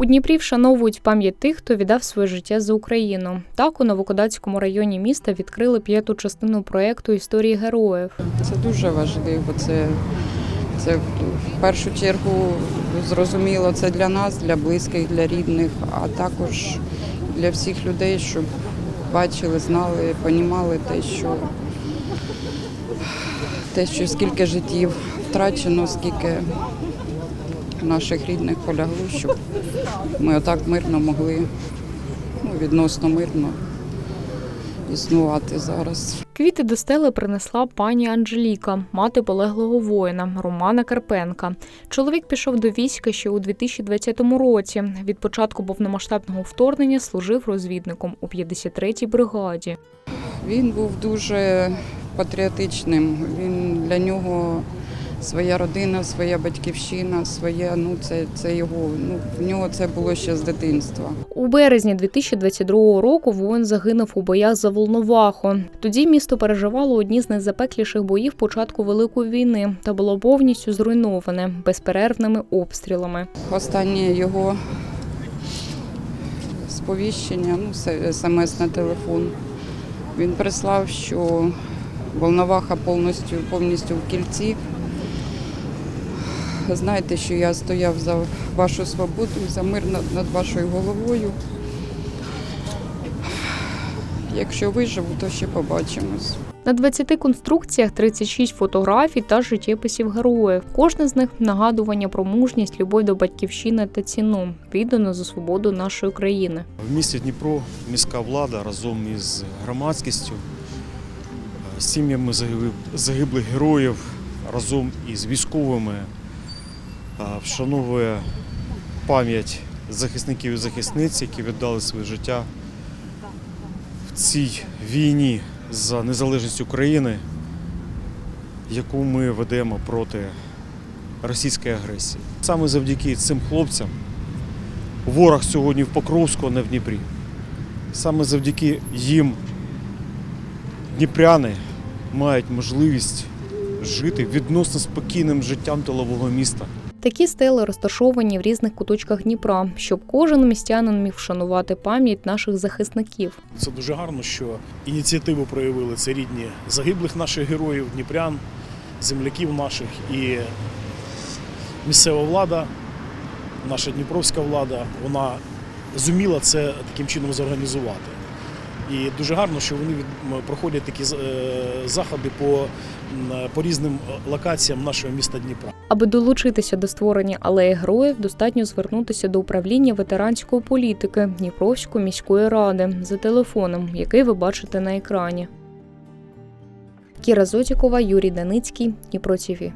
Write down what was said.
У Дніпрі вшановують пам'ять тих, хто віддав своє життя за Україну. Так у Новокодацькому районі міста відкрили п'яту частину проєкту історії героїв. Це дуже важливо. Це, це в першу чергу зрозуміло, це для нас, для близьких, для рідних, а також для всіх людей, щоб бачили, знали, понімали те, що те, що скільки життів втрачено, скільки наших рідних полягло, щоб ми отак мирно могли, ну, відносно мирно існувати зараз. Квіти до стели принесла пані Анжеліка, мати полеглого воїна Романа Карпенка. Чоловік пішов до війська ще у 2020 році. Від початку повномасштабного вторгнення служив розвідником у 53-й бригаді. Він був дуже патріотичним. Він для нього своя родина, своя батьківщина, своє, ну це, це його. Ну в нього це було ще з дитинства. У березні 2022 року воїн загинув у боях за Волноваху. Тоді місто переживало одні з найзапекліших боїв початку Великої війни та було повністю зруйноване безперервними обстрілами. Останнє його сповіщення, ну смс на телефон. Він прислав, що Волноваха повністю повністю в кільці. Знаєте, що я стояв за вашу свободу, за мир над, над вашою головою. Якщо виживу, то ще побачимось. На 20 конструкціях 36 фотографій та життєписів героїв. Кожне з них нагадування про мужність, любов до батьківщини та ціну, віддано за свободу нашої країни. В місті Дніпро міська влада разом із громадськістю, е, сім'ями загиблих героїв, разом із військовими вшановує пам'ять захисників і захисниць, які віддали своє життя в цій війні за незалежність України, яку ми ведемо проти російської агресії. Саме завдяки цим хлопцям ворог сьогодні в Покровську, а не в Дніпрі. Саме завдяки їм дніпряни мають можливість жити відносно спокійним життям тилового міста. Такі стели розташовані в різних куточках Дніпра, щоб кожен містянин міг вшанувати пам'ять наших захисників. Це дуже гарно, що ініціативу проявили це рідні загиблих наших героїв, дніпрян, земляків наших і місцева влада, наша дніпровська влада, вона зуміла це таким чином зорганізувати. І дуже гарно, що вони проходять такі е, заходи по, по різним е, локаціям нашого міста Дніпра. Аби долучитися до створення алеї героїв, достатньо звернутися до управління ветеранської політики Дніпровської міської ради за телефоном, який ви бачите на екрані. Кіра Зотікова, Юрій Даницький, Дніпро ТІВІ.